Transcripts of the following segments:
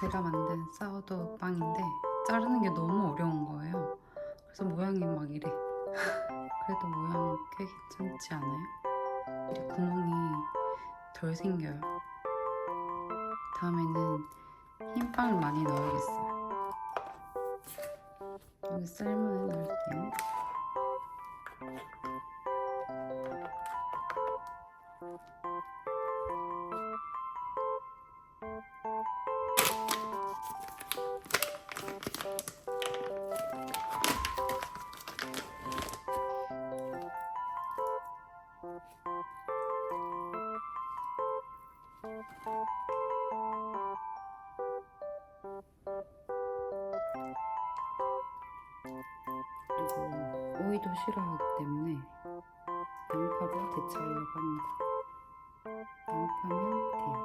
제가 만든 사우도 빵인데 자르는 게 너무 어려운 거예요. 그래서 모양이 막 이래. 그래도 모양 꽤 괜찮지 않아요? 그리고 구멍이 덜 생겨요. 다음에는 흰 빵을 많이 넣어야겠어요. 셀몬을 넣을게요. 오이도 싫어하기 때문에 양파로 대체하려고 합니다. 양파면 돼요.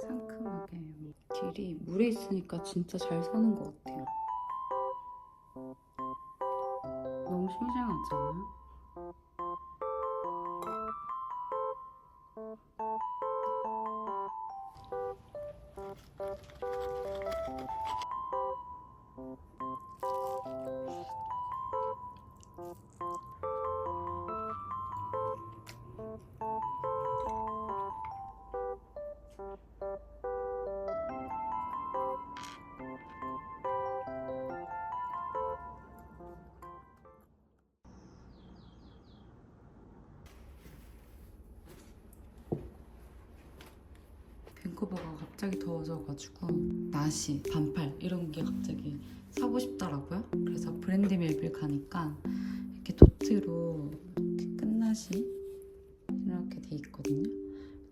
상큼하게 딜이 물에 있으니까 진짜 잘 사는 것 같아요. 밴쿠버가 갑자기 더워져가지고 나시, 반팔 이런 게 갑자기 사고 싶더라고요. 그래서 브랜드 밀빌 가니까 이렇게 도트로 이렇게 끝나시 이렇게 돼 있거든요.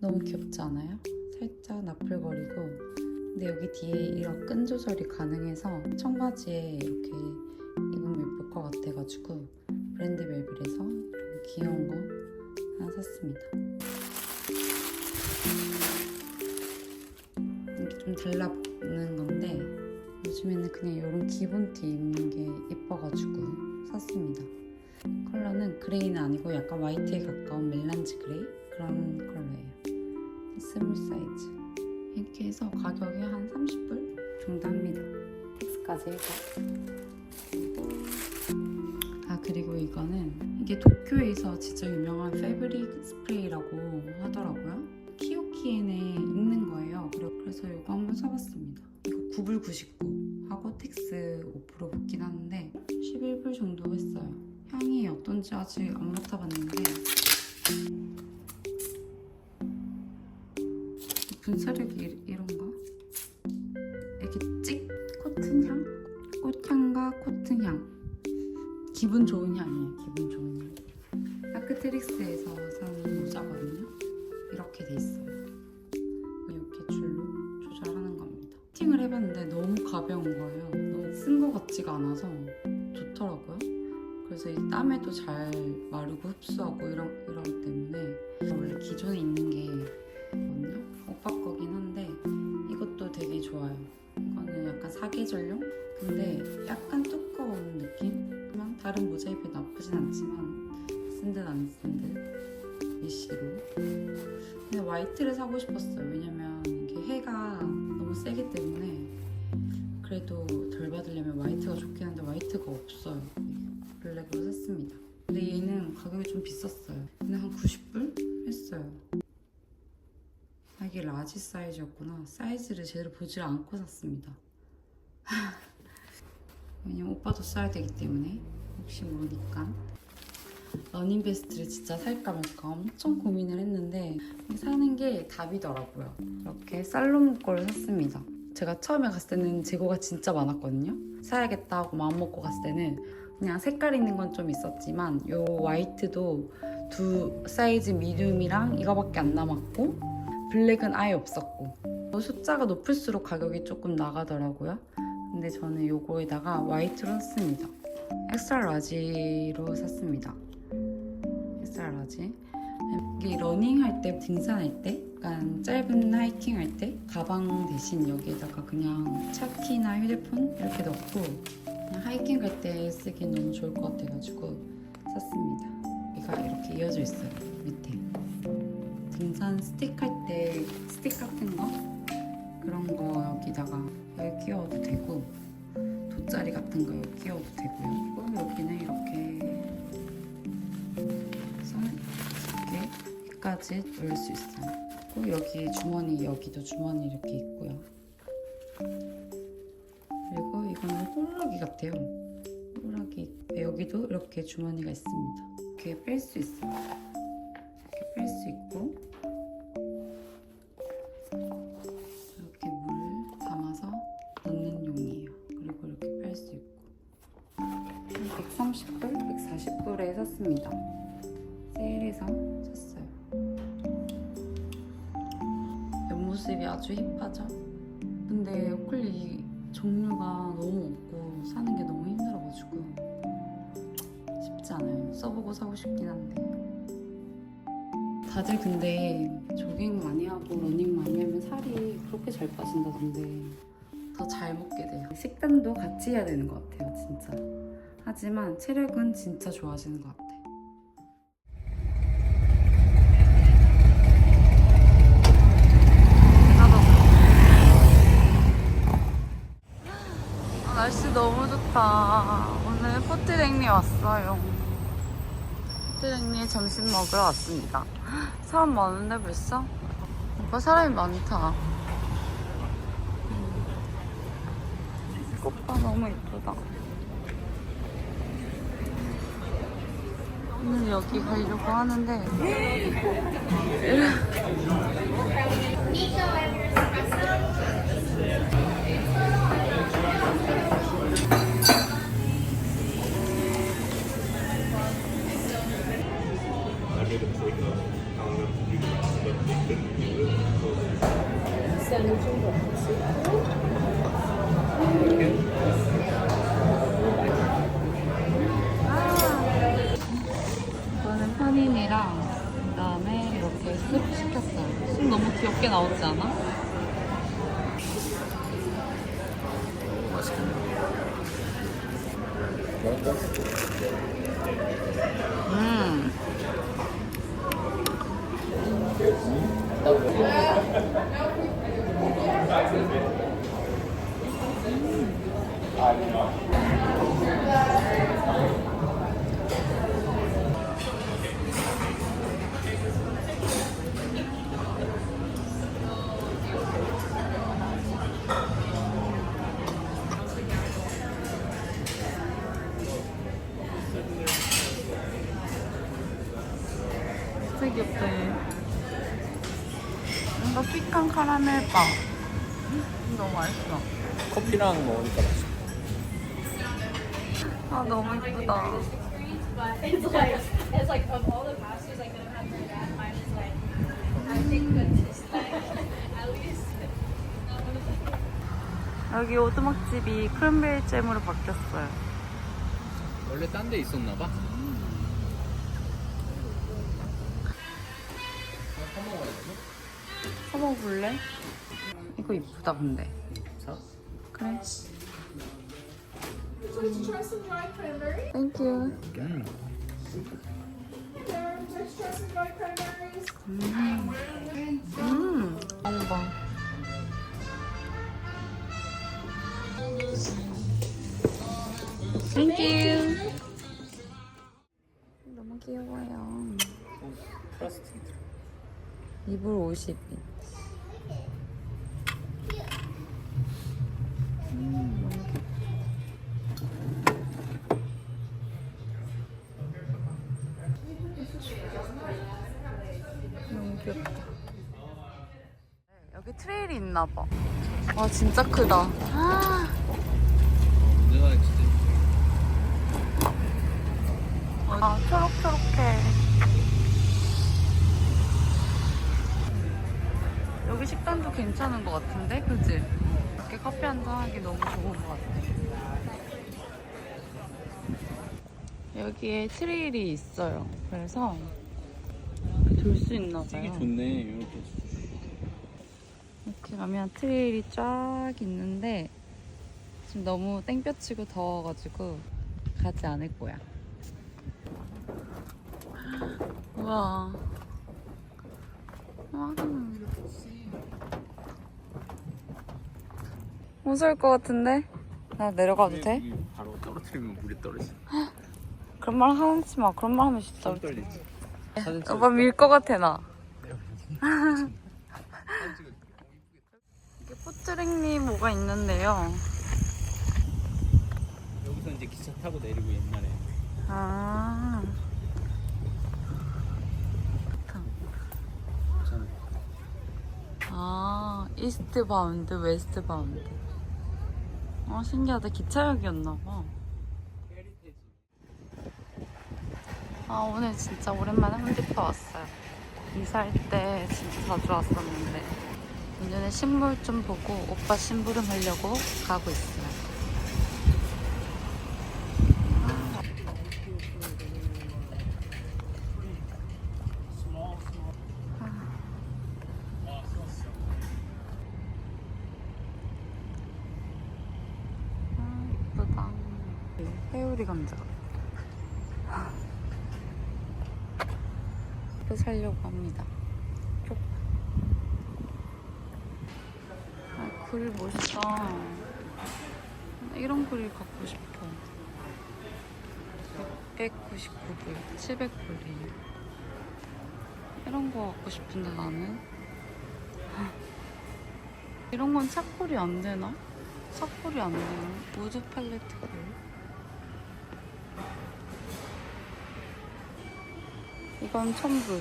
너무 귀엽지 않아요? 살짝 나풀거리고 근데 여기 뒤에 이런 끈 조절이 가능해서 청바지에 이렇게 입으면 예쁠 것 같아가지고 브랜드 멜빌에서 귀여운 거 하나 샀습니다. 좀 달라붙는 건데 요즘에는 그냥 이런 기본 티 입는 게 예뻐가지고 샀습니다. 컬러는 그레이는 아니고 약간 화이트에 가까운 멜란지 그레이 그런 컬러예요. 스몰 사이즈 이렇게 해서 가격이 한 30불 정도 합니다. 텍스까지 해서 아 그리고 이거는 이게 도쿄에서 진짜 유명한 패브릭 스프레이라고 하더라고요. 키오키엔에 그래서 이거 한번 사봤습니다. 이거 9불 99 하고 텍스 5% 붙긴 하는데 11불 정도 했어요. 향이 어떤지 아직 안 맡아봤는데 분사력이 이- 이런가? 이렇게 찍 코튼 향? 꽃향과 코튼 향. 기분 좋은 향이에요. 기분 좋은 향. 아크트릭스에서 산 모자거든요. 이렇게 돼 있어요. 않아서 좋더라고요. 그래서 이 땀에도 잘 마르고 흡수하고 이런 이러기 때문에 원래 기존에 있는 게 있거든요. 오빠 거긴 한데 이것도 되게 좋아요. 이거는 약간 사계절용? 근데 약간 두꺼운 느낌? 그냥 다른 비해 나쁘진 않지만 쓴 듯 안 쓴듯 메쉬로 근데 화이트를 사고 싶었어요. 왜냐면 이게 해가 너무 세기 때문에 그래도 덜 받으려면 화이트가 좋긴 한데 화이트가 없어요. 블랙으로 샀습니다. 근데 얘는 가격이 좀 비쌌어요. 근데 한 90불 했어요. 아, 이게 라지 사이즈였구나. 사이즈를 제대로 보질 않고 샀습니다. 왜냐면 오빠도 써야 되기 때문에 혹시 모르니까 러닝 베스트를 진짜 살까 말까 엄청 고민을 했는데 사는 게 답이더라고요. 이렇게 살로몬 거를 샀습니다. 제가 처음에 갔을 때는 재고가 진짜 많았거든요. 사야겠다 하고 마음 먹고 갔을 때는 그냥 색깔 있는 건 좀 있었지만 요 화이트도 두 사이즈 미디움이랑 이거밖에 안 남았고 블랙은 아예 없었고 숫자가 높을수록 가격이 조금 나가더라고요. 근데 저는 요거에다가 화이트로 샀습니다. 엑스트라 라지로 샀습니다. 엑스트라 라지. 이게 러닝 할 때, 등산할 때, 약간 짧은 하이킹 할 때 가방 대신 여기에다가 그냥 차키나 휴대폰 이렇게 넣고 그냥 하이킹 갈 때 쓰기 너무 좋을 것 같아가지고 샀습니다. 여기가 이렇게 이어져 있어요 밑에. 등산 스틱 할 때 스틱 같은 거 그런 거 여기다가 여기 끼워도 되고 돗자리 같은 거 여기 끼워도 되고요. 그리고 여기는 이렇게 해서 이렇게 여기까지 넣을 수 있어요. 그리고 여기 주머니 여기도 주머니 이렇게 있고요. 그리고 이거는 호루라기 같아요. 호루라기 여기도 이렇게 주머니가 있습니다. 이렇게 뺄 수. 이 모습이 아주 힙하죠? 근데 우클리 종류가 너무 없고 사는 게 너무 힘들어가지고 쉽지 않아요. 써보고 사고 싶긴 한데 다들 근데 조깅 많이 하고 러닝 많이 하면 살이 그렇게 잘 빠진다던데 더 잘 먹게 돼요. 식단도 같이 해야 되는 것 같아요, 진짜. 하지만 체력은 진짜 좋아지는 것 같아요. 아, 날씨 너무 좋다. 오늘 포트랭리 왔어요. 포트랭리 점심 먹으러 왔습니다. 사람 많은데 벌써? 오빠 사람이 많다. 음. 오빠 너무 이쁘다. 오늘 여기 가려고 하는데 저는 편인이랑 그다음에 이렇게 숲 시켰어요. 숲 너무 귀엽게 나오지 않아? 맛있겠네. 음. 진짜 귀엽다 얘. 뭔가 픽한 카라멜 빵. 너무 맛있어. 커피랑 먹으니까 맛있어. 아 너무 이쁘다. 여기 오두막집이 크랜베리 잼으로 바뀌었어요. 원래 딴 데 있었나 봐. 사먹어볼래? 이거 이쁘다 근데. 사? 그래. Would you. 음. You? 음. 먹어봐. 땡큐. 너무 귀여워요. 플라스틱. 이불 50인. 와 진짜 크다. 아, 아 초록초록해. 여기 식당도 괜찮은 것 같은데, 그지? 이렇게 커피 한 잔 하기 너무 좋은 것 같아. 여기에 트레일이 있어요. 그래서 돌 수 있나 되게 봐요. 좋네 이렇게. 이렇게 가면 트레일이 쫙 있는데 지금 너무 땡볕치고 더워가지고 가지 않을 거야. 우와. 와. 무서울 것 같은데? 나 내려가도 돼? 여기 바로 떨어뜨리면 물이 떨어지. 그런 말 하지 마. 그런 말 하면 진짜. 손 떨리지. 오빠 밀 것 같아 나. 뭐가 있는데요. 여기서 이제 기차 타고 내리고 옛날에. 아. 괜찮아. 아, 이스트 바운드, 웨스트 바운드. 아, 신기하다. 기차역이었나 봐. 아, 오늘 진짜 오랜만에 홈디포 왔어요. 이사할 때 진짜 자주 왔었는데. 오늘은 신물 좀 보고 오빠 심부름 하려고 가고 있어요. 아, 예쁘다. 회오리 감자. 또 살려고 합니다. 쪽. 아, 글 멋있다. 이런 글을 갖고 싶어. 699불, 700불이. 이런 거 갖고 싶은데 나는. 이런 건 차콜이 안 되나? 차콜이 안 되나? 우드 팔레트 글. 이건 천불.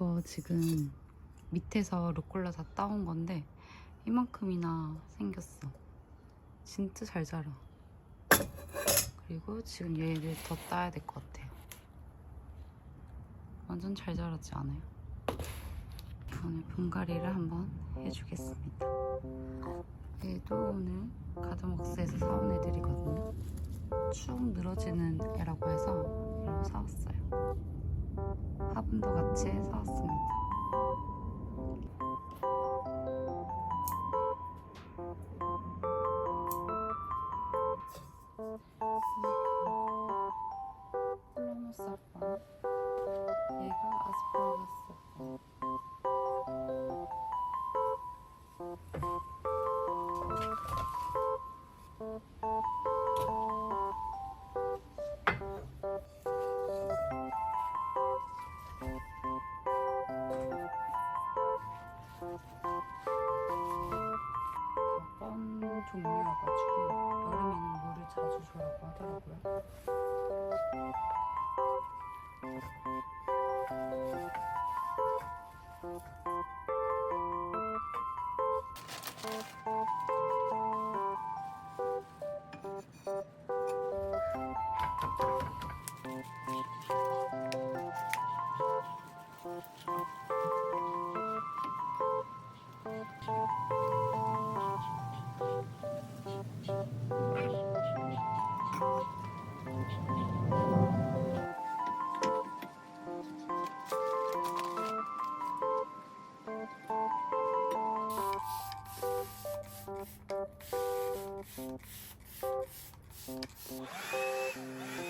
이거 지금 밑에서 루꼴라 다 따온 건데 이만큼이나 생겼어. 진짜 잘 자라. 그리고 지금 얘를 더 따야 될 것 같아요. 완전 잘 자랐지 않아요? 오늘 분갈이를 한번 해주겠습니다. 얘도 오늘 가드먹스에서 사온 애들이거든요. 축 늘어지는 애라고 해서 이런 거 사왔어요. 화분도 같이 사왔습니다. 자주 えっ?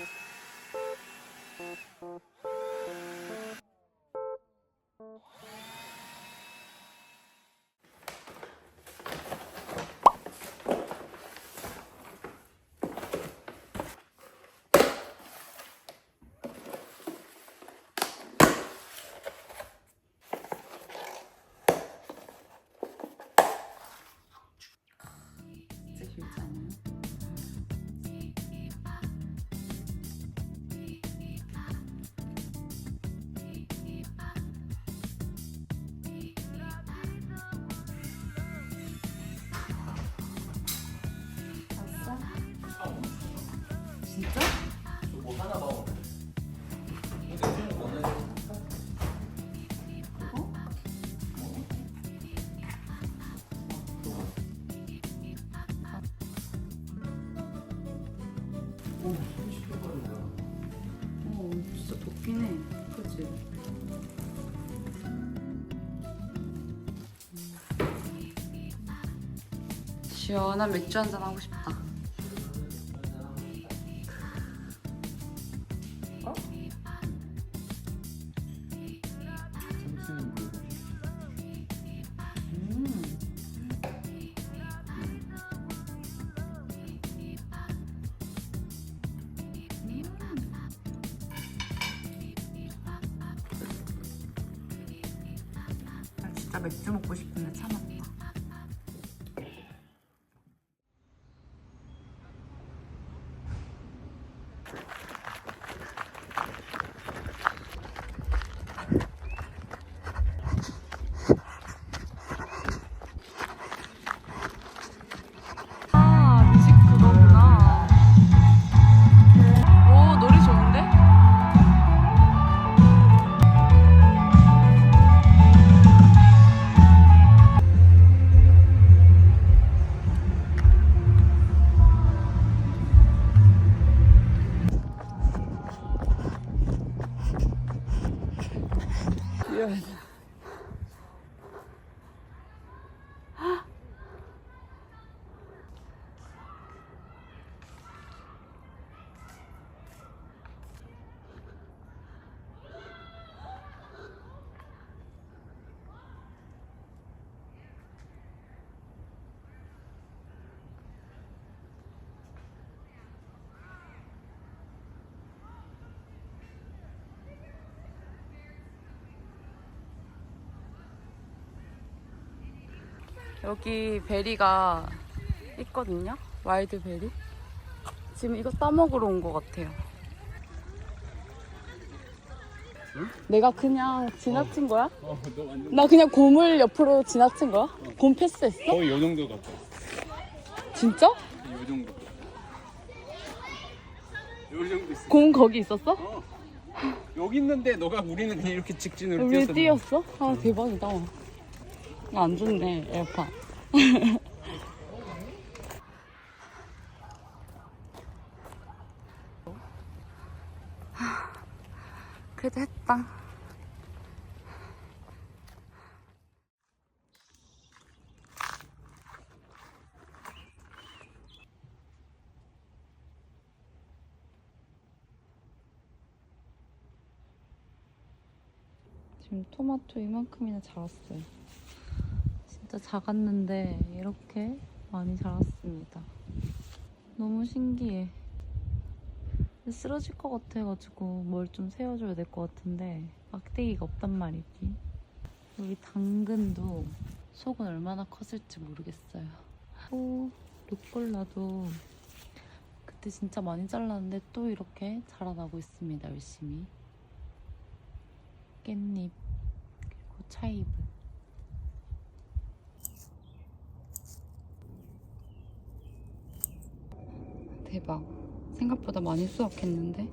시원한 맥주 한 잔 하고 싶다. 어? 뭐? 음. 나 진짜 맥주 먹고 싶은데 참았다. 아, 여기 베리가 있거든요. 와일드 베리. 지금 이거 따먹으러 온 것 같아요. 내가 그냥 지나친 거야? 어, 너 완전 나 그냥 고물 옆으로 지나친 거야? 곰 패스했어? 거의 요 정도 같아. 진짜? 요 정도. 요 정도 있어. 곰 거기 있었어? 어. 여기 있는데 너가 우리는 그냥 이렇게 직진으로 왜 뛰었어. 뛰었어? 아 대박이다. 안 좋네 에어팟. 그래도 했다. 지금 토마토 이만큼이나 자랐어요. 진짜 작았는데 이렇게 많이 자랐습니다. 너무 신기해. 쓰러질 것 같아가지고 뭘 좀 세워줘야 될 것 같은데 막대기가 없단 말이지. 여기 당근도 속은 얼마나 컸을지 모르겠어요. 또 루꼴라도 그때 진짜 많이 잘랐는데 또 이렇게 자라나고 있습니다. 열심히. 깻잎 그리고 차이브 대박. 생각보다 많이 수확했는데